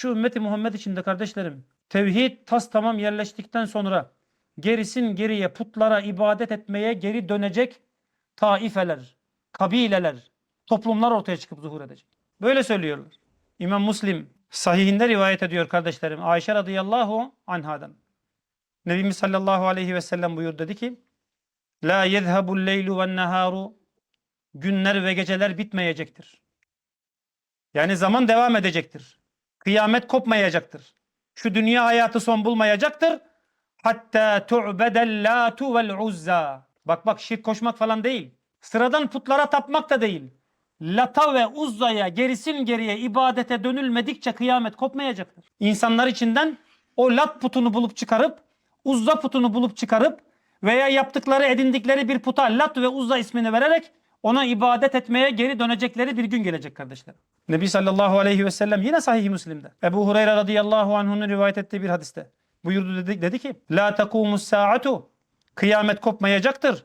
Şu ümmeti Muhammed içinde kardeşlerim tevhid tas tamam yerleştikten sonra gerisin geriye putlara ibadet etmeye geri dönecek taifeler, kabileler, toplumlar ortaya çıkıp zuhur edecek. Böyle söylüyorlar. İmam Muslim sahihinde rivayet ediyor kardeşlerim. Ayşe radıyallahu anhadan. Nebimiz sallallahu aleyhi ve sellem buyur dedi ki La yezhabul leylu ve neharu Günler ve geceler bitmeyecektir. Yani zaman devam edecektir. Kıyamet kopmayacaktır. Şu dünya hayatı son bulmayacaktır. Hatta tu'bedel latu vel uzza. Bak bak şirk koşmak falan değil. Sıradan putlara tapmak da değil. Lata ve Uzza'ya gerisin geriye ibadete dönülmedikçe kıyamet kopmayacaktır. İnsanlar içinden o lat putunu bulup çıkarıp Uzza putunu bulup çıkarıp veya yaptıkları edindikleri bir puta Lat ve Uzza ismini vererek ona ibadet etmeye geri dönecekleri bir gün gelecek kardeşler. Nebi sallallahu aleyhi ve sellem yine sahih Müslim'de. Ebu Hureyre radıyallahu anh'ın rivayet ettiği bir hadiste. Buyurdu dedi, dedi ki La takumus saatu Kıyamet kopmayacaktır.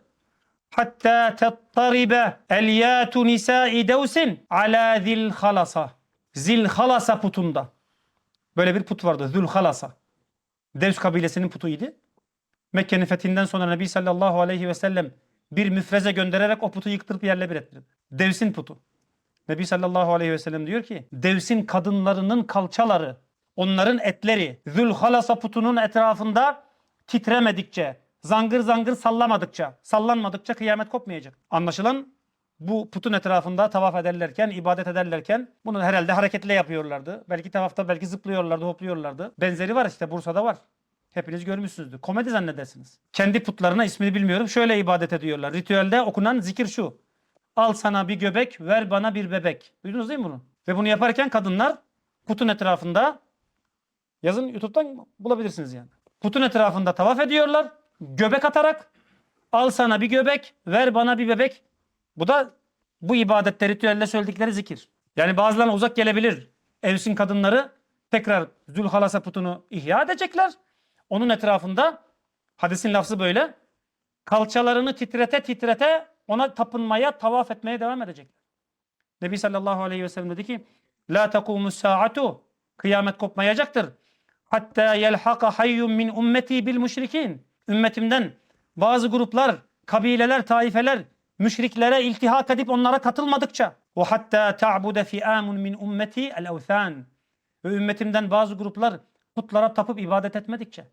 Hatta tettaribe elyatu nisai devsin ala zil halasa. Zil halasa putunda. Böyle bir put vardı. Zül halasa. Devs kabilesinin putuydu. Mekke'nin fethinden sonra Nebi sallallahu aleyhi ve sellem bir müfreze göndererek o putu yıktırıp yerle bir ettirdi. Devs'in putu. Nebi sallallahu aleyhi ve sellem diyor ki Devs'in kadınlarının kalçaları, onların etleri Zülhalasa putunun etrafında titremedikçe, zangır zangır sallamadıkça, sallanmadıkça kıyamet kopmayacak. Anlaşılan bu putun etrafında tavaf ederlerken, ibadet ederlerken bunu herhalde hareketle yapıyorlardı. Belki tavafta belki zıplıyorlardı, hopluyorlardı. Benzeri var işte Bursa'da var. Hepiniz görmüşsünüzdür. Komedi zannedersiniz. Kendi putlarına ismini bilmiyorum. Şöyle ibadet ediyorlar. Ritüelde okunan zikir şu. Al sana bir göbek, ver bana bir bebek. Duydunuz değil mi bunu? Ve bunu yaparken kadınlar putun etrafında yazın YouTube'dan bulabilirsiniz yani. Putun etrafında tavaf ediyorlar. Göbek atarak al sana bir göbek, ver bana bir bebek. Bu da bu ibadette ritüelde söyledikleri zikir. Yani bazılarına uzak gelebilir. Evsin kadınları tekrar Zülhalasa putunu ihya edecekler. Onun etrafında hadisin lafzı böyle. Kalçalarını titrete titrete ona tapınmaya, tavaf etmeye devam edecekler. Nebi sallallahu aleyhi ve sellem dedi ki La takumus saatu Kıyamet kopmayacaktır. Hatta yelhaka hayyun min ummeti bil müşrikin. Ümmetimden bazı gruplar, kabileler, taifeler müşriklere iltihak edip onlara katılmadıkça ve hatta ta'bude fi'amun min ummeti el evthan. Ve ümmetimden bazı gruplar putlara tapıp ibadet etmedikçe.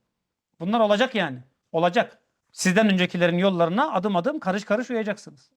Bunlar olacak yani. Olacak. Sizden öncekilerin yollarına adım adım karış karış uyacaksınız.